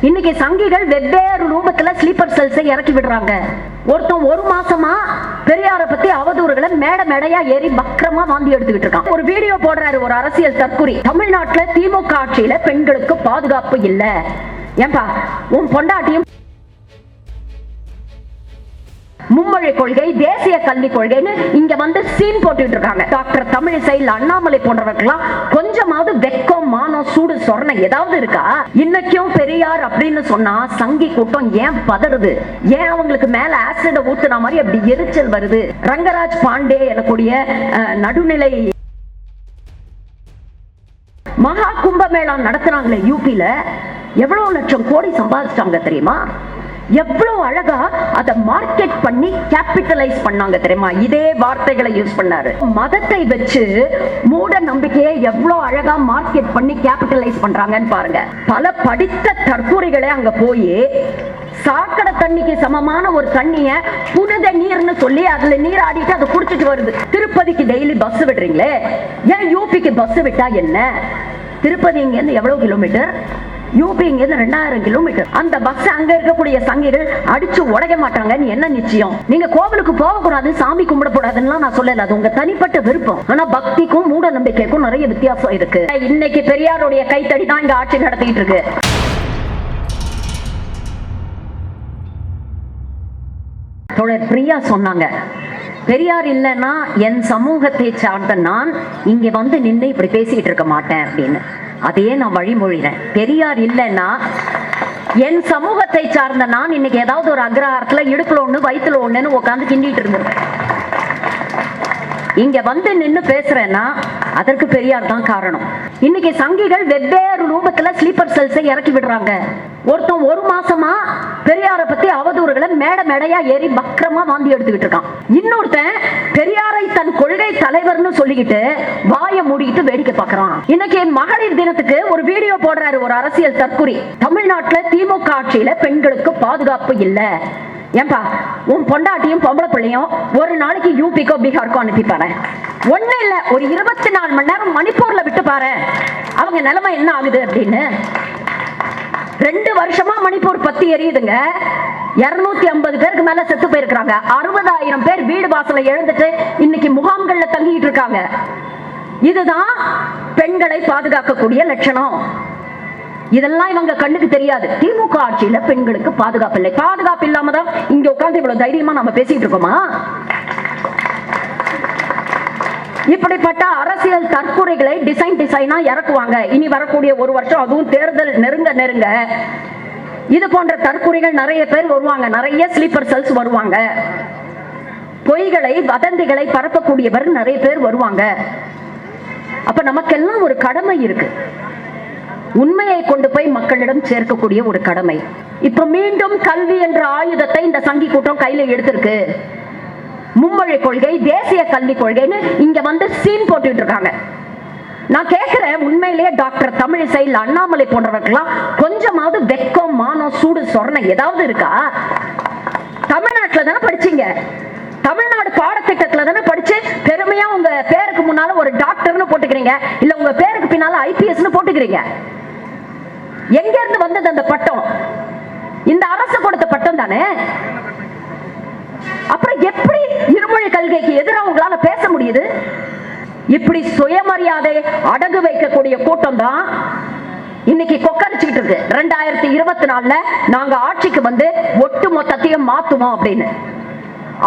இன்னைக்கு சங்கிகள் வெவ்வேறு ரூபத்துல ஸ்லீப்பர் செல்ஸை இறக்கி விடுறாங்க. ஒருத்தன் ஒரு மாசமா பெரியார பத்தி அவதூறுகளை மேட மேடையா ஏறி பக்கரமா வாந்தி எடுத்துக்கிட்டு இருக்கான். ஒரு வீடியோ போடுறாரு ஒரு அரசியல் தற்குறி தமிழ்நாட்டுல திமுக ஆட்சியில பெண்களுக்கு பாதுகாப்பு இல்ல. ஏன்பா உன் பொண்டாட்டியும் மும்மொழி கொள்கை தேசிய கல்விக் கொள்கைன்னு இங்க வந்து சீன் போட்டுட்டு இருக்காங்க டாக்டர் தமிழிசை இல்ல அண்ணாமலை போன்றவர்கள்லாம் கொஞ்சமாவது வெக்கம் மானம் சூடு சொரணை ஏதாவது இருக்கா? இன்னைக்கும் பெரியார் அப்படின்னு சொன்னா சங்கி கூட்டம் ஏன் பதறுது? ஏன் அவங்களுக்கு மேல ஆசிட ஊத்துன மாதிரி அப்படி எரிச்சல் வருது? ரங்கராஜ் பாண்டே எனக்கூடிய அஹ், நடுநிலை மகா கும்பமேளா நடத்துறாங்களே யூபில எவ்வளவு லட்சம் கோடி சம்பாதிச்சிட்டாங்க தெரியுமா? எவ்வளவு அழகா அதை மார்க்கெட் பண்ணி கேபிட்டலைஸ் பண்ணாங்க தெரியுமா? இதே வார்த்தைகளை யூஸ் பண்ணாரு. மதத்தை வச்சு மூட நம்பிக்கையை எவ்வளவு அழகா மார்க்கெட் பண்ணி கேபிட்டலைஸ் பண்றாங்கன்னு பாருங்க. பல படித்த தற்கூரிகளே அங்க போய் சாக்கடை தண்ணிக்கு சமமான ஒரு தண்ணிய புனித நீர்னு சொல்லி அதுல நீராடிட்டு அதை குடிச்சிட்டு வருது. திருப்பதிக்கு டெய்லி பஸ் விடுறீங்களே? ஏன் யூபிக்கு பஸ் விட்டா என்ன? திருப்பதி இங்க இருந்து எவ்வளவு கிலோமீட்டர் யூபிங்கிறது ரெண்டாயிரம் கிலோமீட்டர் அந்த பஸ் அங்க இருக்கக்கூடிய சங்கிகள் அடிச்சு உடைக்க மாட்டாங்கன்னு என்ன நிச்சயம்? நீங்க கோவிலுக்கு போக கூடாது சாமி கும்பிடக்கூடாதுன்னு நான் சொல்லல. அது உங்க தனிப்பட்ட விருப்பம். ஆனா பக்திக்கும் மூட நம்பிக்கைக்கும் நிறைய வித்தியாசம் இருக்கு. இன்னைக்கு பெரியாருடைய கைத்தடி தான் இங்க ஆட்சி நடத்திட்டு இருக்கு. தோழர் பிரியா சொன்னாங்க. பெரியார் இல்லைன்னா என் சமூகத்தை சார்ந்த நான் இங்க வந்து நின்று இப்படி பேசிட்டு இருக்க மாட்டேன் அப்படின்னு. அதையே நான் வழிமொழினேன் பெரியார் இல்லைன்னா என் சமூகத்தை சார்ந்த நான் இன்னைக்கு ஏதாவது ஒரு அக்ரஹாரத்துல இடுப்புல ஒண்ணு வயித்துல ஒண்ணுன்னு உட்காந்து கிண்டிட்டு இருந்தேன் இங்க வந்து நின்னு பேசுறேன்னா அதற்கு பெரியார் தான் காரணம். இன்னைக்கு சங்கிகள் வெவ்வேறு ரூபத்துல ஸ்லீப்பர் செல்ஸை இறக்கி விடுறாங்க. ஒருத்தன் ஒரு மாசமா பெரியார பத்தி அவதூறுகளை மேட மேடையா ஏறி பக்கரமா வாந்தி எடுத்துக்கிட்டு இருக்கான். இன்னொருத்தன் பெரியாரை தன் கொள்கை தலைவர்னு சொல்லிக்கிட்டு வாயை மூடிக்கிட்டு வேடிக்கை பார்க்கறான். இன்னைக்கு மகளிர் தினத்துக்கு ஒரு வீடியோ போடுறாரு ஒரு அரசியல் தற்குறி தமிழ்நாட்டுல திமுக ஆட்சியில பெண்களுக்கு பாதுகாப்பு இல்லை. ஏன்பா உன் பொண்டாட்டியும் பொம்பளை பிள்ளையும் ஒரு நாளைக்கு யூபிக்கோ பீகாருக்கோ அனுப்பி பாரு ஒண்ணு இல்ல ஒரு இருபத்தி நாலு மணி நேரம் மணிப்பூர்ல விட்டு பாரு அவங்க நிலைமை என்ன ஆகுது அப்படின்னு? ரெண்டு வருஷமா மணிப்பூர் பத்தி எரியுதுங்க. இருநூத்தி ஐம்பது பேருக்கு மேல செத்து போயிருக்காங்க அறுபதாயிரம் பேர் வீடு வாசல எழுந்துட்டு இன்னைக்கு முகாம்கள்ல தங்கிட்டு இருக்காங்க. இதுதான் பெண்களை பாதுகாக்கக்கூடிய லட்சணம். இதெல்லாம் இவங்க கண்ணுக்கு தெரியாது. திமுக ஆட்சியில பெண்களுக்கு பாதுகாப்பு இல்லை. பாதுகாப்பு இல்லாம தான் இங்க உட்கார்ந்து இவ்வளவு தைரியமா நம்ம பேசிட்டு இருக்கோமா? இப்படிப்பட்ட அரசியல் தற்கொலைகளை டிசைன் டிசைனா இறக்குவாங்க. இனி வரக்கூடிய ஒரு வருஷம் அதுவும் தேர்தல் நெருங்க நெருங்க. இது போன்ற தற்கொலைகள் நிறைய பேர் வருவாங்க. நிறைய ஸ்லீப்பர் செல்ஸ் வருவாங்க. பொய்களை வதந்திகளை பரப்பக்கூடியவர் நிறைய பேர் வருவாங்க. அப்ப நமக்கெல்லாம் ஒரு கடமை இருக்கு. உண்மையை கொண்டு போய் மக்களிடம் சேர்க்கக்கூடிய ஒரு கடமை. இப்ப மீண்டும் கல்வி என்ற ஆயுதத்தை இந்த சங்கி கூட்டம் கையில எடுத்திருக்கு. மும்மொழி கொள்கை தேசிய கல்விக் கொள்கைன்னு இங்க வந்து சீன் போட்டுட்டு இருக்காங்க. நான் கேட்கிறேன் உண்மையிலேயே டாக்டர் தமிழிசை இல்ல அண்ணாமலை போன்றவர்கள்லாம் கொஞ்சமாவது வெக்கம் மானம் சூடு சொரணை ஏதாவது இருக்கா? தமிழ்நாட்டுல தானே படிச்சீங்க. தமிழ்நாடு பாடத்திட்டத்துல தானே படிச்சு பெருமையா உங்க பேருக்கு முன்னால ஒரு டாக்டர்னு போட்டுக்கிறீங்க. இல்ல உங்க பேருக்கு பின்னால ஐபிஎஸ்னு போட்டுக்கிறீங்க. எங்க இருந்து வந்தது அந்த பட்டம்? இந்த அரசு கொடுத்த பட்டம் தானே? அப்புறம் எப்படி இருமொழி கல்விக்கு எதிராக உங்களால பேச முடியுது? இப்படி சுயமரியாதை அடகு வைக்கக்கூடிய கூட்டம் தான் இன்னைக்கு கொக்கரிச்சுக்கிட்டு இருக்கு. ரெண்டாயிரத்தி இருபத்தி நாலுல நாங்க ஆட்சிக்கு வந்து ஒட்டு மொத்தத்தையும் மாத்துவோம் அப்படின்னு.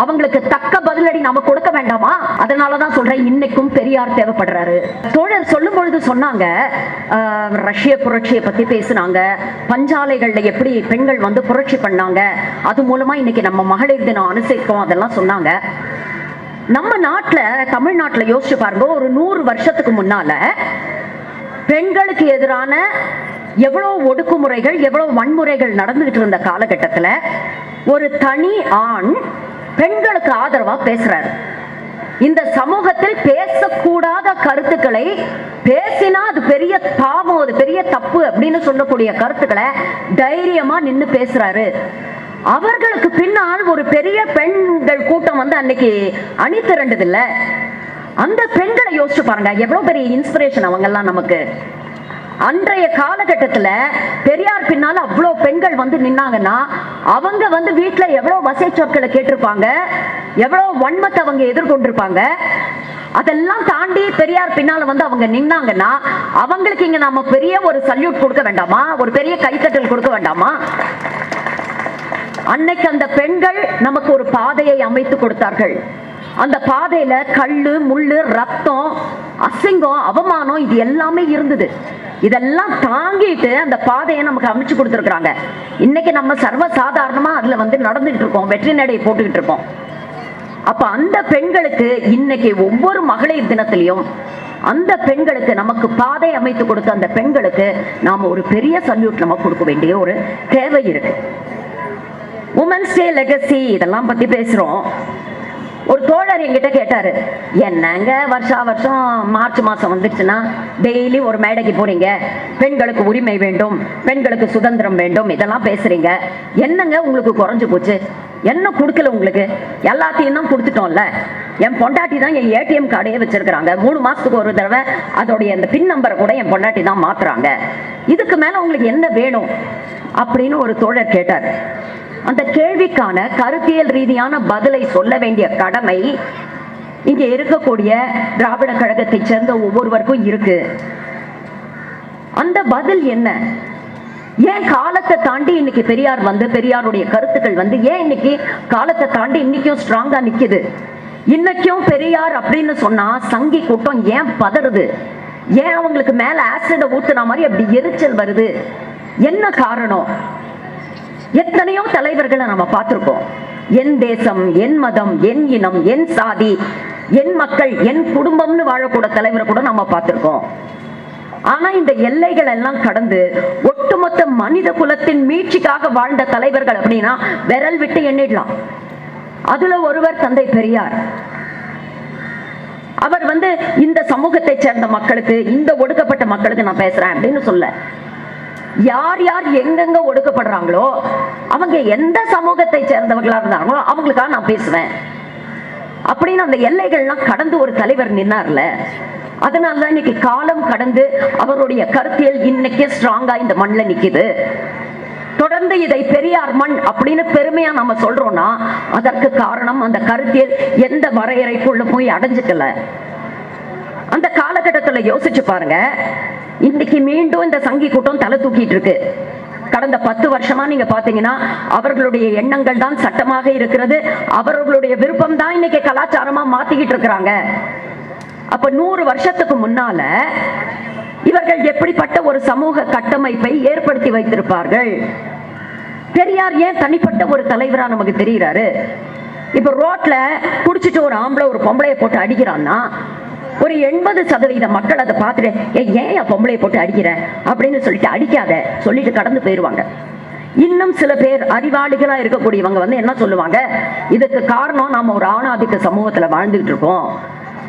அவங்களுக்கு தக்க பதிலடி நாம கொடுக்க வேண்டாமா? அதனாலதான் சொல்றேன் இன்னைக்கும் பெரியார் தேவைப்படுறாரு. தோழர் சொல்லும் பொழுது சொன்னாங்க ரஷ்ய புரட்சியை பத்தி பேசுனாங்க பஞ்சாலைகள்ல எப்படி பெண்கள் வந்து புரட்சி பண்ணாங்க அது மூலமா இன்னைக்கு நம்ம மகளிர் தினம் அனுசரிக்கிறோம் அதெல்லாம் சொன்னாங்க. நம்ம நாட்டுல தமிழ்நாட்டுல யோசிச்சு பாருங்க ஒரு நூறு வருஷத்துக்கு முன்னால பெண்களுக்கு எதிரான எவ்வளவு ஒடுக்குமுறைகள் எவ்வளவு வன்முறைகள் நடந்துகிட்டு இருந்த காலகட்டத்துல ஒரு தனி ஆண் பெண்களுக்கு ஆதரவா பேசுறாரு. இந்த சமூகத்தில் பேசக்கூடாத கருத்துக்களை பேசினா அது பெரிய பாவம் அது பெரிய தப்பு அப்படின்னு சொல்லக்கூடிய கருத்துக்களை தைரியமா நின்று பேசுறாரு. அவர்களுக்கு பின்னால் ஒரு பெரிய பெண்கள் கூட்டம் வந்து அன்னைக்கு அணி திரண்டது இல்ல அந்த பெண்களை யோசிச்சு பாருங்க எவ்வளவு பெரிய இன்ஸ்பிரேஷன் அவங்க எல்லாம் நமக்கு. அன்றைய காலகட்டத்தில் பெரியார் பின்னால அவ்வளோ பெண்கள் வந்து நின்னாங்கன்னா அவங்க வந்து வீட்டில் எவ்வளோ வசை சொற்களை கேட்டிருப்பாங்க எவ்வளோ வன்மத்தை அவங்க எதிர்கொண்டிருப்பாங்க அதெல்லாம் தாண்டி பெரியார் பின்னால வந்து அவங்க நின்னாங்கன்னா அவங்களுக்கு இங்க நாம பெரிய ஒரு சல்யூட் கொடுக்க வேண்டாமா? ஒரு பெரிய கைத்தட்டல் கொடுக்க வேண்டாமா? அன்னைக்கு அந்த பெண்கள் நமக்கு ஒரு பாதையை அமைத்து கொடுத்தார்கள். அந்த பாதையில கல்லு முள்ளு ரத்தம் அசிங்கம் அவமானம் இது எல்லாமே இருந்தது. இதெல்லாம் தாங்கிட்டு அந்த பாதையை நமக்கு அமைச்சு கொடுத்துருக்குறாங்க. இன்னைக்கு நம்ம சர்வ சாதாரணமா அதுல வந்து நடந்துட்டு இருக்கோம் வெற்றி நடையை போட்டுக்கிட்டு இருக்கோம். அப்ப அந்த பெண்களுக்கு இன்னைக்கு ஒவ்வொரு மகளிர் தினத்திலையும் அந்த பெண்களுக்கு நமக்கு பாதை அமைத்து கொடுத்த அந்த பெண்களுக்கு நாம ஒரு பெரிய சல்யூட் நம்ம கொடுக்க வேண்டிய ஒரு தேவை இருக்கு. உமன்ஸ் டே லெகசி இதெல்லாம் பத்தி பேசுறோம். ஒரு தோழர் என்கிட்ட கேட்டாரு என்னங்க வருஷா வருஷம் மார்ச் மாசம் வந்துச்சுன்னா டெய்லி ஒரு மேடைக்கு போறீங்க. பெண்களுக்கு உரிமை வேண்டும் பெண்களுக்கு சுதந்திரம் வேண்டும் இதெல்லாம் பேசுறீங்க. என்னங்க உங்களுக்கு குறைஞ்சு போச்சு? என்ன கொடுக்கல உங்களுக்கு? எல்லாத்தையும் தான் கொடுத்துட்டோம்ல. என் பொண்டாட்டி தான் என் ஏடிஎம் கார்டையே வச்சிருக்கிறாங்க. மூணு மாசத்துக்கு ஒரு தடவை அதோடைய அந்த பின் நம்பரை கூட என் பொண்டாட்டி தான் மாத்துறாங்க. இதுக்கு மேல உங்களுக்கு என்ன வேணும்? அப்படின்னு ஒரு தோழர் கேட்டார். அந்த கேள்விக்கான கருத்தியல் ரீதியான பதிலை சொல்ல வேண்டிய கடமை இங்க இருக்கக்கூடிய திராவிட கழகத்தை சேர்ந்த ஒவ்வொருவருக்கும் இருக்கு. அந்த பதில் என்ன? ஏன் காலத்தை தாண்டி இன்னைக்கு பெரியார் வந்து பெரியாருடைய கருத்துக்கள் வந்து ஏன் இன்னைக்கு காலத்தை தாண்டி இன்னைக்கும் ஸ்ட்ராங்கா நிக்குது? இன்னைக்கும் பெரியார் அப்படின்னு சொன்னா சங்கி கூட்டம் ஏன் பதறுது? ஏன் அவங்களுக்கு மேல ஆசிட ஊத்துன மாதிரி அப்படி எரிச்சல் வருது? என்ன காரணம்? எத்தனையோ தலைவர்களை நம்ம பார்த்திருக்கோம். என் தேசம் என் மதம் என் இனம் என் சாதி என் மக்கள் என் குடும்பம்னு வாழக்கூட தலைவரை கூட நம்ம பார்த்திருக்கோம். ஆனா இந்த எல்லைகள் எல்லாம் கடந்து ஒட்டுமொத்த மனித குலத்தின் மீட்சிக்காக வாழ்ந்த தலைவர்கள் அப்படின்னா விரல் விட்டு எண்ணிடலாம். அதுல ஒருவர் தந்தை பெரியார். அவர் வந்து இந்த சமூகத்தை சேர்ந்த மக்களுக்கு இந்த ஒடுக்கப்பட்ட மக்களுக்கு நான் பேசுறேன் அப்படின்னு சொல்ல. யார் யார் எங்கெங்க ஒடுக்கப்படுறாங்களோ அவங்க எந்த சமூகத்தை சேர்ந்தவர்களா இருந்தாங்களோ அவங்களுக்காக நான் பேசுவேன். அப்படின்னு அந்த எல்லைகள்லாம் கடந்து ஒரு தலைவர் நின்னார்ல அதனாலதான் இன்னைக்கு காலம் கடந்து அவருடைய கருத்தியல் இன்னைக்கே ஸ்ட்ராங்கா இந்த மண்ணில் நிக்குது. தொடர்ந்து இதை பெரியார் மண் அப்படின்னு பெருமையா நம்ம சொல்றோம்னா அதற்கு காரணம் அந்த கருத்தியல் எந்த வரையறைக்குள்ள போய் அடைஞ்சுக்கல. அந்த காலகட்டத்தில் யோசிச்சு பாருங்க. இன்னைக்கு மீண்டும் இந்த சங்கி கூட்டம் தலை தூக்கிட்டு இருக்கு. கடந்த பத்து வருஷமா நீங்க பாத்தீங்கன்னா அவர்களுடைய எண்ணங்கள் தான் சட்டமாக இருக்கிறது. அவர்களுடைய விருப்பம் தான் இன்னைக்கு கலாச்சாரமா மாத்திக்கிட்டு இருக்கிறாங்க. அப்ப நூறு வருஷத்துக்கு முன்னால இவர்கள் எப்படிப்பட்ட ஒரு சமூக கட்டமைப்பை ஏற்படுத்தி வைத்திருப்பார்கள்? பெரியார் ஏன் தனிப்பட்ட ஒரு தலைவரா நமக்கு தெரிகிறாரு இப்ப ரோட்ல குடிச்சிட்டு ஒரு ஆம்பளை ஒரு பொம்பளைய போட்டு அடிக்கிறான்னா ஒரு எண்பது சதவீத மக்கள் அதை பார்த்துட்டு ஏன் என் பொம்பளைய போட்டு அடிக்கிற? அப்படின்னு சொல்லிட்டு அடிக்காத சொல்லிட்டு கடந்து போயிடுவாங்க இன்னும் சில பேர் அறிவாளிகளா இருக்கக்கூடியவங்க வந்து என்ன சொல்லுவாங்க? இதுக்கு காரணம் நாம ஒரு ஆணாதிக்க சமூகத்துல வாழ்ந்துகிட்டு இருக்கோம்.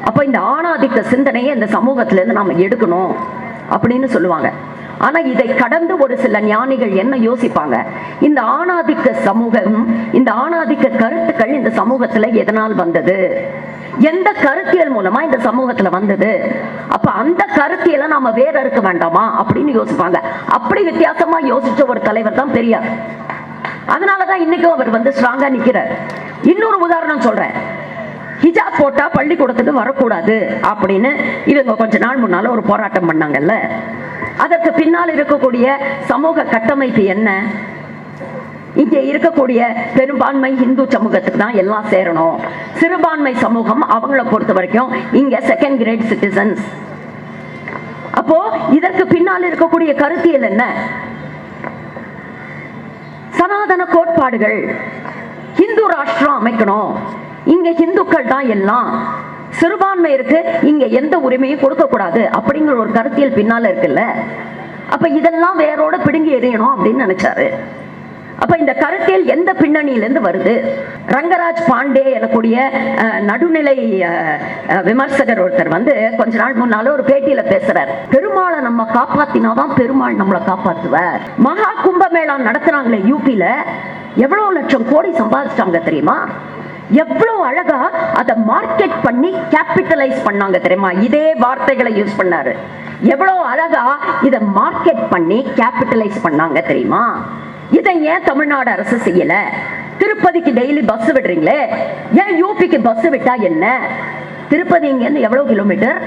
அப்ப இந்த ஆணாதிக்க சிந்தனையை இந்த சமூகத்துல இருந்து நாம எடுக்கணும். அப்படின்னு சொல்லுவாங்க. ஆனா இதை கடந்து ஒரு சில ஞானிகள் என்ன யோசிப்பாங்க? இந்த ஆணாதிக்க சமூகம் இந்த ஆணாதிக்க கருத்துக்கள் இந்த சமூகத்துல எதனால் வந்தது? எந்த கருத்தியல் மூலமா இந்த சமூகத்துல வந்தது? அப்ப அந்த கருத்தியலை நாம வேற இருக்க வேண்டாமா? அப்படின்னு யோசிப்பாங்க. அப்படி வித்தியாசமா யோசிச்ச ஒரு தலைவர் தான் பெரியார். அதனாலதான் இன்னைக்கும் அவர் வந்து ஸ்ட்ராங்கா நிக்கிறார். இன்னொரு உதாரணம் சொல்றேன். ஹிஜாப் போட்டா பள்ளிக்கூடத்துக்கு வரக்கூடாது அப்படின்னு இவங்க கொஞ்ச நாள் முன்னால ஒரு போராட்டம் பண்ணாங்கல்ல. அதற்கு பின்னால் இருக்கக்கூடிய சமூக கட்டமைப்பு என்ன? இங்கே இருக்கக்கூடிய பெரும்பான்மை இந்து சமூகத்துக்கு தான் எல்லாம் சேரணும். சிறுபான்மை சமூகம் அவங்கள பொறுத்த வரைக்கும் இங்க செகண்ட் கிரேட் சிட்டிசன்ஸ் அப்போ இதற்கு பின்னால் இருக்கக்கூடிய கருத்தியல் என்ன? சனாதன கோட்பாடுகள் இந்து ராஷ்டிரம் அமைக்கணும். இங்க இந்துக்கள் தான் எல்லாம். சிறுபான்மை இருக்கு இங்க எந்த உரிமையும் கொடுக்க கூடாது அப்படிங்கிற ஒரு கருத்தியல் பின்னால இருக்குல்ல. அப்ப இதெல்லாம் வேரோட பிடுங்கி எறியணும் அப்படின்னு நினைச்சாரு. அப்ப இந்த கருத்தியல் எந்த பின்னணியிலிருந்து வருது? ரங்கராஜ் பாண்டே எனக்கூடிய நடுநிலை விமர்சகர் ஒருத்தர் வந்து கொஞ்ச நாள் முன்னால ஒரு பேட்டியில பேசுறார். பெருமாளை நம்ம காப்பாத்தினாதான் பெருமாள் நம்மளை காப்பாத்துவார். மகா கும்பமேளா நடத்துறாங்களே யூபியில எவ்வளவு லட்சம் கோடி சம்பாதிச்சிட்டாங்க தெரியுமா? எவ்வளவு அழகா அதை மார்க்கெட் பண்ணி கேபிட்டலைஸ் பண்ணாங்க தெரியுமா? இதே வார்த்தைகளை யூஸ் பண்ணாரு. எவ்வளவு அழகா இதை மார்க்கெட் பண்ணி கேபிட்டலைஸ் பண்ணாங்க தெரியுமா? இதை ஏன் தமிழ்நாடு அரசு செய்யல? திருப்பதிக்கு டெய்லி பஸ் விடுறீங்களே? ஏன் யூபிக்கு பஸ் விட்டா என்ன? திருப்பதி இங்கேருந்து எவ்வளவு கிலோமீட்டர்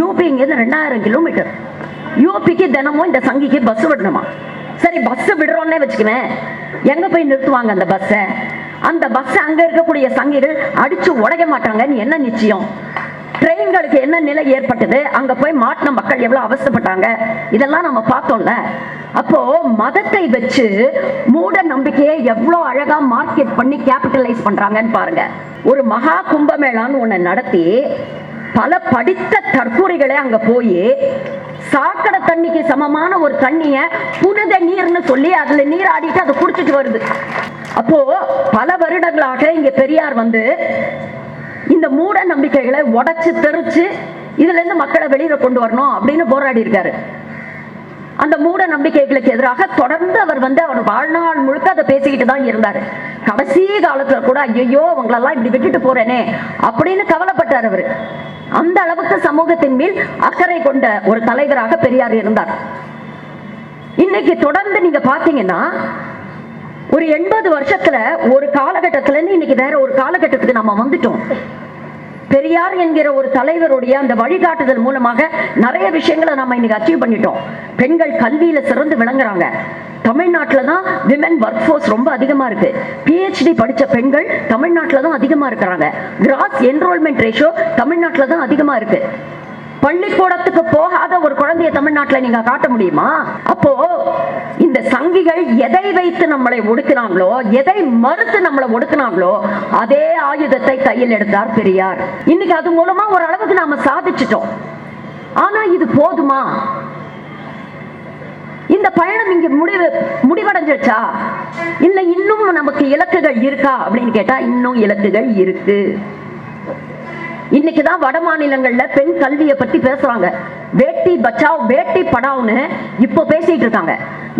யூபி இங்கேருந்து ரெண்டாயிரம் கிலோமீட்டர் யூபிக்கு தினமும் இந்த சங்கிக்கு பஸ் விடணுமா? சரி பஸ் விடுறோன்னே வச்சுக்குவேன். எங்க போய் நிறுத்துவாங்க அந்த பஸ்ஸை அந்த பஸ் அங்க இருக்கக்கூடிய சங்கிகள் அடிச்சு உடைக்க மாட்டாங்கன்னு என்ன நிச்சயம்? ட்ரெயின்களுக்கு என்ன நிலை ஏற்பட்டது? அங்க போய் மாட்டின மக்கள் எவ்வளவு அவஸ்தைப்பட்டாங்க? இதெல்லாம் நம்ம பார்த்தோம்ல. அப்போ மதத்தை வச்சு மூட நம்பிக்கையை எவ்வளவு அழகா மார்க்கெட் பண்ணி கேபிட்டலைஸ் பண்றாங்கன்னு பாருங்க. ஒரு மகா கும்பமேளான்னு ஒண்ணு நடத்தி பல படித்த தற்கூரிகளே அங்க போய் சாக்கடை தண்ணிக்கு சமமான ஒரு தண்ணிய புனித நீர்னு சொல்லி அதுல நீர் ஆடிட்டு அதை குடிச்சிட்டு வருது. அப்போ பல வருடங்களாக இங்க பெரியார் வந்து இந்த மூட நம்பிக்கைகளை உடைச்சு தெரிச்சு இதுல இருந்து மக்களை வெளியில கொண்டு வரணும் அப்படின்னு போராடி இருக்காரு. அந்த மூட நம்பிக்கைகளுக்கு எதிராக தொடர்ந்து அவர் வந்து அவர் வாழ்நாள் முழுக்க அதை பேசிக்கிட்டு தான் இருந்தார். கடைசி காலத்துல கூட ஐயோ உங்களெல்லாம் இப்படி விட்டுட்டு போறேனே அப்படின்னு கவலைப்பட்டார் அவர். அந்த அளவுக்கு சமூகத்தின் மேல் அக்கறை கொண்ட ஒரு தலைவராக பெரியார் இருந்தார். இன்னைக்கு தொடர்ந்து நீங்க பாத்தீங்கன்னா ஒரு எண்பது வருஷத்துல ஒரு காலகட்டத்துல இருந்து இன்னைக்கு வேற ஒரு காலகட்டத்துக்கு நம்ம வந்துட்டோம். பெரியார் என்கிற ஒரு தலைவருடைய அந்த வழிகாட்டுதல் மூலமாக நிறைய விஷயங்களை நம்ம இன்னைக்கு அச்சீவ் பண்ணிட்டோம். பெண்கள் கல்வியில சிறந்து விளங்குறாங்க. தமிழ்நாட்டில் தான் விமன் ஒர்க் ஃபோர்ஸ் ரொம்ப அதிகமாக இருக்கு. பிஹெச்டி படித்த பெண்கள் தமிழ்நாட்டில் தான் அதிகமாக இருக்கிறாங்க. கிராஸ் என்ரோல்மெண்ட் ரேஷியோ தமிழ்நாட்டில் தான் அதிகமாக இருக்குது பள்ளிக்கூடத்துக்கு போகாத ஒரு குழந்தைய தமிழ்நாட்டில் நீங்க காட்ட முடியுமா? அப்போ இந்த சங்கிகள் எதை வைத்து நம்மளை ஒடுக்கினாங்களோ எதை மறுத்து நம்மளை ஒடுக்கினாங்களோ அதே ஆயுதத்தை கையில் எடுத்தார் பெரியார். இன்னைக்கு அது மூலமா ஒரு அளவுக்கு நாம சாதிச்சிட்டோம். ஆனா இது போதுமா? இந்த பயணம் இங்க முடிவு முடிவடைஞ்சிருச்சா? இல்ல இன்னும் நமக்கு இலக்குகள் இருக்கா அப்படின்னு கேட்டா இன்னும் இலக்குகள் இருக்கு. இன்னைக்கு தான் வட மாநிலங்கள்ல பெண் கல்வியை பத்தி பேசுறாங்க. வேட்டி பச்சாவ் வேட்டி படாவ்னு இப்போ பேசிட்டு இருக்காங்க.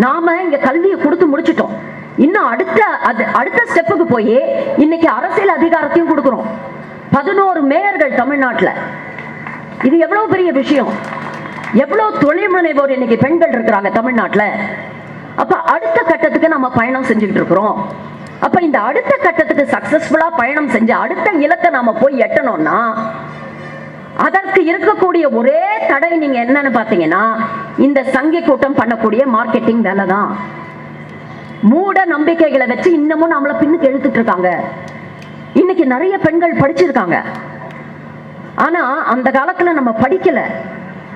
நாம இங்க கல்வியை கொடுத்து முடிச்சிட்டோம். இன்னும் அடுத்த அது அடுத்த ஸ்டெப்புக்கு போய் இன்னைக்கு அரசியல் அதிகாரத்தையும் கொடுக்குறோம். பதினோரு மேயர்கள் தமிழ்நாட்டில். இது எவ்வளவு பெரிய விஷயம்? எவ்வளவு தொழில் முனைவோர் இன்னைக்கு பெண்கள் இருக்கிறாங்க தமிழ்நாட்டில்? அப்ப அடுத்த கட்டத்துக்கு நம்ம பயணம் செஞ்சுட்டு இருக்கிறோம். அப்ப இந்த அடுத்த கட்டத்துக்கு சக்சஸ்ஃபுல்லா பயணம் செஞ்சு அடுத்த இலக்கை நாம போய் எட்டணும்னா அதற்கு இருக்கக்கூடிய ஒரே தடை நீங்க என்னன்னு பாத்தீங்கன்னா இந்த சங்கி கூட்டம் பண்ணக்கூடிய மார்க்கெட்டிங் வேலை தான். மூட நம்பிக்கைகளை வச்சு இன்னமும் நம்மள பின்னுக்கு எழுத்துட்டு இருக்காங்க. இன்னைக்கு நிறைய பெண்கள் படிச்சிருக்காங்க. ஆனா அந்த காலத்துல நம்ம படிக்கல.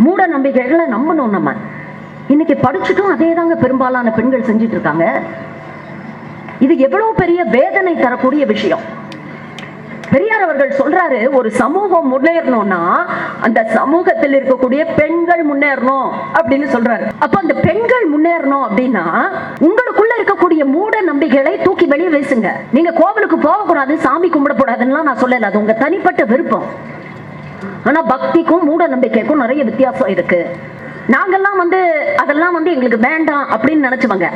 மூட நம்பிக்கைகளை நம்பணும் நம்ம. இன்னைக்கு படிச்சுட்டும் அதே தாங்க பெரும்பாலான பெண்கள் செஞ்சுட்டு இருக்காங்க. இது எவ்வளவு பெரிய வேதனை தரக்கூடிய விஷயம். பெரியார் அவர்கள் சொல்றாரு ஒரு சமூகம் முன்னேறணும்னா அந்த சமூகத்தில் இருக்கக்கூடிய பெண்கள் முன்னேறணும் அப்படின்னு சொல்றாரு. அப்ப அந்த பெண்கள் முன்னேறணும் அப்படின்னா உங்களுக்குள்ள இருக்கக்கூடிய மூட நம்பிக்கைகளை தூக்கி வெளியே வீசுங்க. நீங்க கோவிலுக்கு போகக்கூடாது சாமி கும்பிடக்கூடாதுன்னா நான் சொல்லல. அது உங்க தனிப்பட்ட விருப்பம். ஆனா பக்திக்கும் மூட நம்பிக்கைக்கும் நிறைய வித்தியாசம் இருக்கு. நாங்கெல்லாம் வந்து அதெல்லாம் வந்து எங்களுக்கு வேண்டாம் அப்படின்னு நினைச்சவங்க.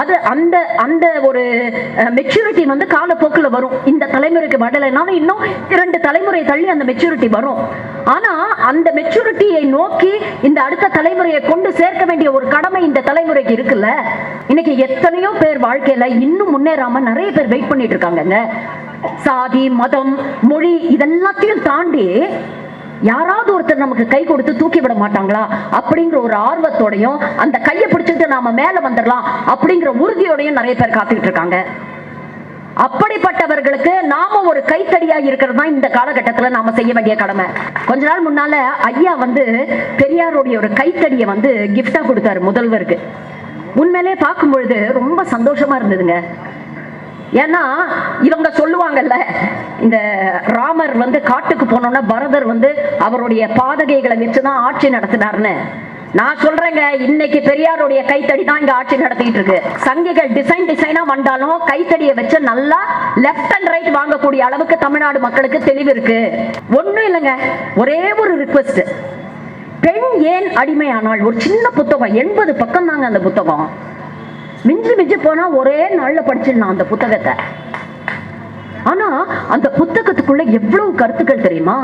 அது அந்த அந்த ஒரு மெச்சூரிட்டி வந்து காலப்போக்கில் வரும். இந்த தலைமுறைக்கு வரலைனாலும் இன்னும் இரண்டு தலைமுறை தள்ளி அந்த மெச்சூரிட்டி வரும். ஆனா அந்த மெச்சூரிட்டியை நோக்கி இந்த அடுத்த தலைமுறையை கொண்டு சேர்க்க வேண்டிய ஒரு கடமை இந்த தலைமுறைக்கு இருக்குல்ல? இன்னைக்கு எத்தனையோ பேர் வாழ்க்கையில இன்னும் முன்னேறாம நிறைய பேர் வெயிட் பண்ணிட்டு இருக்காங்கங்க. சாதி மதம் மொழி இதெல்லாத்தையும் தாண்டி யாராவது ஒருத்தர் நமக்கு கை கொடுத்து தூக்கி விட மாட்டாங்களா? அப்படிங்கிற ஒரு ஆர்வத்தோடையும் அந்த கையை பிடிச்சிட்டு நாம மேல வந்துடலாம் அப்படிங்கிற உறுதியோடையும் நிறைய பேர் காத்துக்கிட்டு இருக்காங்க. அப்படிப்பட்டவர்களுக்கு நாம ஒரு கைத்தடியா இருக்கிறது தான் இந்த காலகட்டத்துல நாம செய்ய வேண்டிய கடமை. கொஞ்ச நாள் முன்னால ஐயா வந்து பெரியாருடைய ஒரு கைத்தடியை வந்து கிஃப்டா கொடுத்தாரு முதல்வருக்கு. உண்மையிலே பார்க்கும் பொழுது ரொம்ப சந்தோஷமா இருந்ததுங்க. ஏன்னா இவங்க சொல்லுவாங்கல்ல இந்த ராமர் வந்து காட்டுக்கு போனோம்னா பரதர் வந்து அவருடைய பாதகைகளை வச்சுதான் ஆட்சி நடத்தினார்னு. நான் சொல்றேங்க இன்னைக்கு பெரியாருடைய கைத்தடி தான் இங்க ஆட்சி நடத்திட்டு இருக்கு. சங்கிகள் டிசைன் டிசைனா வந்தாலும் கைத்தடியை வச்சு நல்லா லெஃப்ட் அண்ட் ரைட் வாங்கக்கூடிய அளவுக்கு தமிழ்நாடு மக்களுக்கு தெளிவு இருக்கு. ஒண்ணும் இல்லைங்க ஒரே ஒரு ரிக்வஸ்ட் பெண் ஏன் அடிமையானால் ஒரு சின்ன புத்தகம் எண்பது பக்கம் தாங்க அந்த புத்தகம். மிஞ்சி மிஞ்சி போனா ஒரே நாள்ல படிச்சிடலாம் அந்த புத்தகத்தை. ஆனா அந்த புத்தகத்துக்குள்ள எவ்வளவு கருத்துக்கள் தெரியுமா?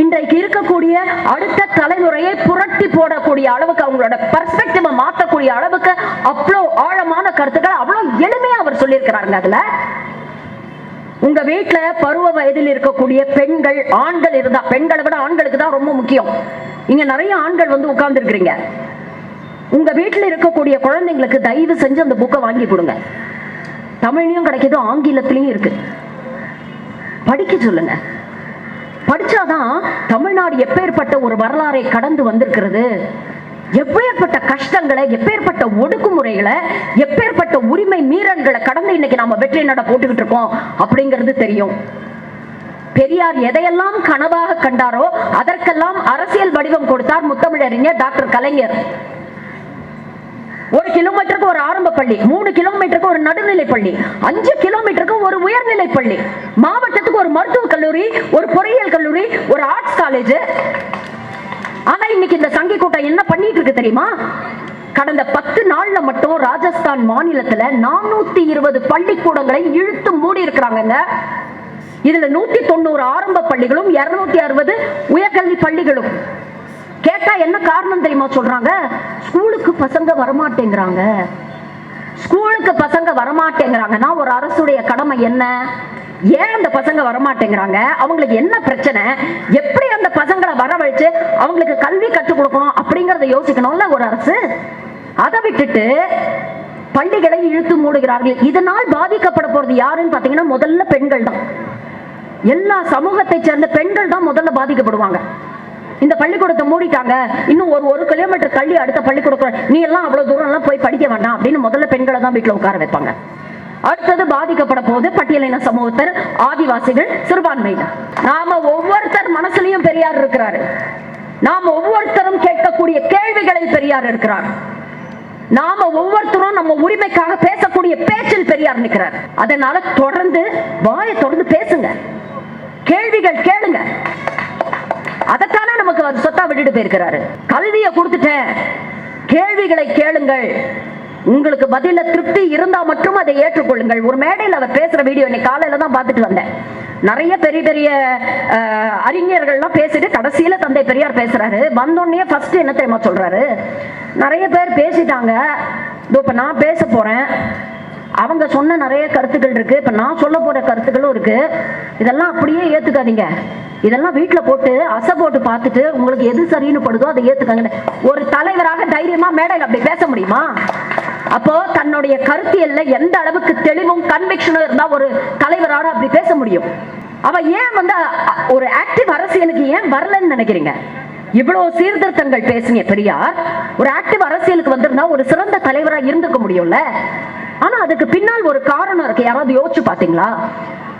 இன்றைக்கு இருக்கக்கூடிய அடுத்த தலைமுறையை புரட்டி போடக்கூடிய அளவுக்கு அவங்களோட பர்ஸ்பெக்டிவ மாத்தக்கூடிய அளவுக்கு அவ்வளோ ஆழமான கருத்துக்கள் அவ்வளோ எளிமையா அவர் சொல்லியிருக்கிறாருங்க அதுல. உங்க வீட்டுல பருவ வயதில் இருக்கக்கூடிய பெண்கள் ஆண்கள் இருந்தா பெண்களை விட ஆண்களுக்கு தான் ரொம்ப முக்கியம். இங்க நிறைய ஆண்கள் வந்து உட்கார்ந்து இருக்கிறீங்க உங்க வீட்டில் இருக்கக்கூடிய குழந்தைங்களுக்கு தயவு செஞ்சு அந்த புக்கை வாங்கி கொடுங்க. தமிழ்லையும் கிடைக்கிது ஆங்கிலத்திலையும் இருக்கு. படிக்க சொல்லுங்க. படிச்சாதான் தமிழ்நாடு எப்பேற்பட்ட ஒரு வரலாறை கடந்து வந்திருக்கிறது எப்பேற்பட்ட கஷ்டங்களை எப்பேற்பட்ட ஒடுக்குமுறைகளை எப்பேற்பட்ட உரிமை மீறல்களை கடந்து இன்னைக்கு நாம வெற்றி நட போட்டுக்கிட்டு இருக்கோம் அப்படிங்கிறது தெரியும். பெரியார் எதையெல்லாம் கனவாக கண்டாரோ அதற்கெல்லாம் அரசியல் வடிவம் கொடுத்தார் முத்தமிழறிஞர் டாக்டர் கலைஞர். ஒரு கிலோமீட்டருக்கு ஒரு ஆரம்ப பள்ளி மூணு கிலோமீட்டருக்கு ஒரு நடுநிலை பள்ளி அஞ்சு கிலோமீட்டருக்கு ஒரு உயர்நிலை பள்ளி மாவட்டத்துக்கு ஒரு மருத்துவக் கல்லூரி ஒரு பொறியியல் கல்லூரி ஒரு ஆர்ட்ஸ் காலேஜ் ஆனா இன்னைக்கு இந்த சங்கி கூட்டம் என்ன பண்ணிட்டு இருக்கு தெரியுமா? கடந்த பத்து நாள்ல மட்டும் ராஜஸ்தான் மாநிலத்துல நானூத்தி இருபது பள்ளிக்கூடங்களை இழுத்து மூடி இருக்கிறாங்கங்க. இதுல நூத்தி தொண்ணூறு ஆரம்ப பள்ளிகளும் இருநூத்தி அறுபது உயர்கல்வி பள்ளிகளும். கேட்டா என்ன காரணம் தெரியுமா சொல்றாங்க? ஸ்கூலுக்கு பசங்க வரமாட்டேங்கிறாங்க. ஸ்கூலுக்கு பசங்க வரமாட்டேங்கிறாங்கன்னா ஒரு அரசுடைய கடமை என்ன? ஏன் அந்த பசங்க வரமாட்டேங்கிறாங்க? அவங்களுக்கு என்ன பிரச்சனை? எப்படி அந்த பசங்களை வரவழைச்சு அவங்களுக்கு கல்வி கற்றுக் கொடுக்கணும் அப்படிங்கறத யோசிக்கணும்ல ஒரு அரசு? அதை விட்டுட்டு பள்ளிகளை இழுத்து மூடுகிறார்கள். இதனால் பாதிக்கப்பட போறது யாருன்னு பாத்தீங்கன்னா முதல்ல பெண்கள் தான். எல்லா சமூகத்தை சேர்ந்த பெண்கள் தான் முதல்ல பாதிக்கப்படுவாங்க. இந்த பள்ளிக்கூடத்தை மூடிட்டாங்க. இன்னும் ஒரு ஒரு கிலோமீட்டர் தள்ளி அடுத்த பள்ளிக்கூடம் நீ எல்லாம் அவ்வளவு தூரம் எல்லாம் போய் படிக்க வேண்டாம் அப்படின்னு முதல்ல பெண்களை தான் வீட்டுல உட்கார வைப்பாங்க. அடுத்தது பாதிக்கப்பட போது பட்டியலின சமூகத்தர் ஆதிவாசிகள் சிறுபான்மையினர். நாம ஒவ்வொருத்தர் மனசுலயும் பெரியார் இருக்கிறாரு. நாம் ஒவ்வொருத்தரும் கேட்கக்கூடிய கேள்விகளில் பெரியார் இருக்கிறார் நாம ஒவ்வொருத்தரும் நம்ம உரிமைக்காக பேசக்கூடிய பேச்சில் பெரியார் நிற்கிறார். அதனால தொடர்ந்து வாயை தொடர்ந்து பேசுங்க. கேள்விகள் கேளுங்க. அதைத்தானே நமக்கு அது சொத்தா விட்டுட்டு போயிருக்கிறாரு. கல்வியை கொடுத்துட்டேன். கேள்விகளை கேளுங்கள். உங்களுக்கு பதில திருப்தி இருந்தா மட்டும் அதை ஏற்றுக்கொள்ளுங்கள். ஒரு மேடையில் அவர் பேசுற வீடியோ இன்னைக்கு காலையில தான் பார்த்துட்டு வந்தேன். நிறைய பெரிய பெரிய அறிஞர்கள்லாம் பேசிட்டு கடைசியில தந்தை பெரியார் பேசுறாரு. வந்தோடனே ஃபர்ஸ்ட் என்ன தெரியுமா சொல்றாரு? நிறைய பேர் பேசிட்டாங்க. இதோ இப்ப நான் பேச போறேன். அவங்க சொன்ன நிறைய கருத்துக்கள் இருக்கு. இப்ப நான் சொல்ல போற கருத்துக்களும் இருக்கு. இதெல்லாம் அப்படியே ஏத்துக்காதீங்க. இதெல்லாம் வீட்டுல போட்டு அசை போட்டு பார்த்துட்டு உங்களுக்கு எது சரின்னு படுதோ அதை ஏத்துக்காங்க. ஒரு தலைவராக தைரியமா மேடையில் அப்படி பேச முடியுமா? அப்போ தன்னுடைய கருத்தியல்ல எந்த அளவுக்கு தெளிவும் கன்விக்ஷனும் இருந்தா ஒரு தலைவராக அப்படி பேச முடியும். அவ ஏன் வந்து ஒரு ஆக்டிவ் அரசியலுக்கு ஏன் வரலன்னு நினைக்கிறீங்க? இவ்வளவு சீர்திருத்தங்கள் பேசுங்க பெரியார். ஒரு ஆக்டிவ் அரசியலுக்கு வந்திருந்தா ஒரு சிறந்த தலைவரா இருந்திருக்க முடியும்ல? ஆனா அதுக்கு பின்னால் ஒரு காரணம் இருக்கு. யாராவது யோசிச்சு பாத்தீங்களா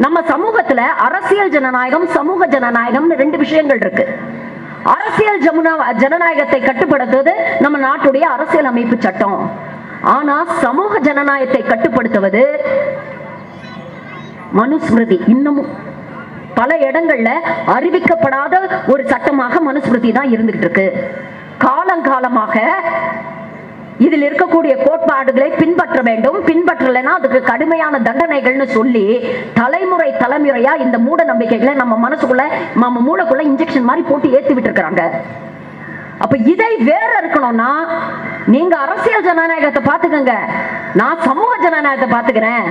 நம்ம சமூகத்துல அரசியல் ஜனநாயகம் சமூக ஜனநாயகம்னு ரெண்டு விஷயங்கள் இருக்கு. அரசியல் ஜமுனா ஜனநாயகத்தை கட்டுப்படுத்துவது நம்ம நாட்டுடைய அரசியல் அமைப்பு சட்டம். ஆனா சமூக ஜனநாயகத்தை கட்டுப்படுத்துவது மனுஸ்மிருதி இன்னமும். பல இடங்கள்ல அறிவிக்கப்படாத ஒரு சட்டமாக மனுஸ்மிருதி தான் இருந்துகிட்டு இருக்கு. காலங்காலமாக இதில் இருக்கக்கூடிய கோட்பாடுகளை பின்பற்ற வேண்டும். பின்பற்றலைன்னா அதுக்கு கடுமையான தண்டனைகள்னு சொல்லி தலைமுறை தலைமுறையா இந்த மூட நம்பிக்கைகளை நம்ம மனசுக்குள்ள நம்ம மூளைக்குள்ள இன்ஜெக்ஷன் மாதிரி போட்டு ஏத்தி விட்டு இருக்காங்க அப்ப இதை வேற இருக்கணும்னா நீங்க அரசியல் ஜனநாயகத்தை பாத்துக்கங்க நான் சமூக ஜனநாயகத்தை பாத்துக்கிறேன்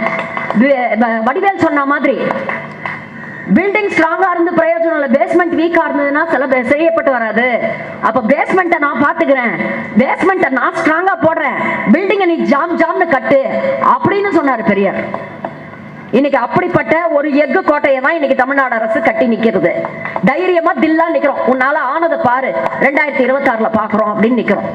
வே- வ- வடிவேல் சொன்ன மாதிரி பில்டிங் ஸ்ட்ராங்கா இருந்து பிரயோஜனம் இல்லை. பேஸ்மெண்ட் வீக்கா இருந்ததுன்னா சில பே- செய்யப்பட்டு வராது. அப்ப பேஸ்மெண்ட்டை நான் பாத்துக்கிறேன் பேஸ்மெண்ட்டை நான் ஸ்ட்ராங்கா போடுறேன். பில்டிங்கை நீ ஜாம் ஜாம்னு கட்டு. அப்படின்னு சொன்னாரு பெரியார். இன்னைக்கு அப்படிப்பட்ட ஒரு எஃகு கோட்டையை தான் இன்னைக்கு தமிழ்நாடு அரசு கட்டி நிக்கிறது. தைரியமா தில்லா நிக்கிறோம். உன்னால ஆனதை பாரு. ரெண்டாயிரத்தி இருபத்தி ஆறுல பாக்குறோம் அப்படின்னு நிக்கிறோம்.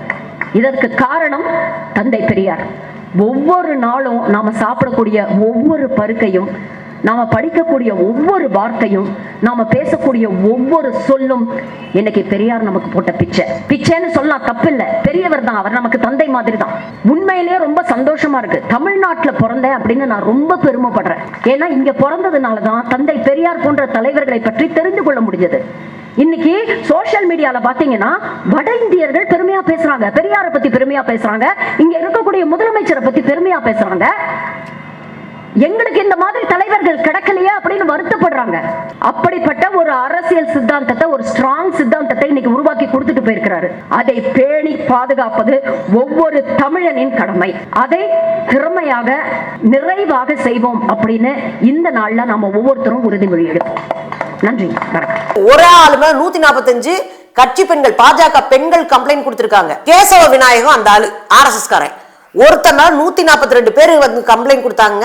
இதற்கு காரணம் தந்தை பெரியார். ஒவ்வொரு நாளும் நாம சாப்பிடக்கூடிய ஒவ்வொரு பருக்கையும் நாம படிக்கக்கூடிய ஒவ்வொரு வார்த்தையும் நாம பேசக்கூடிய ஒவ்வொரு சொல்லும் இன்னைக்கு பெரியார் நமக்கு போட்ட பிச்சை. பிச்சைன்னு சொல்லலாம் தப்பு இல்ல பெரியவர் தான் அவர் நமக்கு தந்தை மாதிரி தான் உண்மையிலேயே ரொம்ப சந்தோஷமா இருக்கு. தமிழ்நாட்டில் பிறந்தேன் அப்படின்னு நான் ரொம்ப பெருமைப்படுறேன். ஏன்னா இங்க பிறந்ததுனால தான் தந்தை பெரியார் போன்ற தலைவர்களை பற்றி தெரிந்து கொள்ள முடிஞ்சது. இன்னைக்கு சோஷியல் மீடியால பாத்தீங்கன்னா வட இந்தியர்கள் பெருமையா பேசுறாங்க. பெரியாரை பத்தி பெருமையா பேசுறாங்க. இங்க இருக்கக்கூடிய முதலமைச்சரை பத்தி பெருமையா பேசுறாங்க. எங்களுக்கு இந்த மாதிரி தலைவர்கள் கிடைக்கலையே அப்படின்னு வருத்தப்படுறாங்க. அப்படிப்பட்ட ஒரு அரசியல் சித்தாந்தத்தை ஒரு ஸ்ட்ராங் சித்தாந்தத்தை இன்னைக்கு உருவாக்கி கொடுத்துட்டு போயிருக்கிறாரு. அதை பேணி பாதுகாப்பது ஒவ்வொரு தமிழனின் கடமை. அதை திறமையாக நிறைவாக செய்வோம் அப்படின்னு இந்த நாள்ல நாம ஒவ்வொருத்தரும் உறுதிமொழி எடுப்போம் நன்றி. வணக்கம். ஒரு ஆளுமே நூத்தி நாற்பத்தஞ்சு கட்சி பெண்கள் பாஜக பெண்கள் கம்ப்ளைண்ட் கொடுத்திருக்காங்க. கேசவ விநாயகம் அந்த ஆளு ஆர்எஸ்எஸ் காரன். ஒருத்தன் நூத்தி நாற்பத்தி ரெண்டு பேர் வந்து கம்ப்ளைண்ட் கொடுத்தாங்க.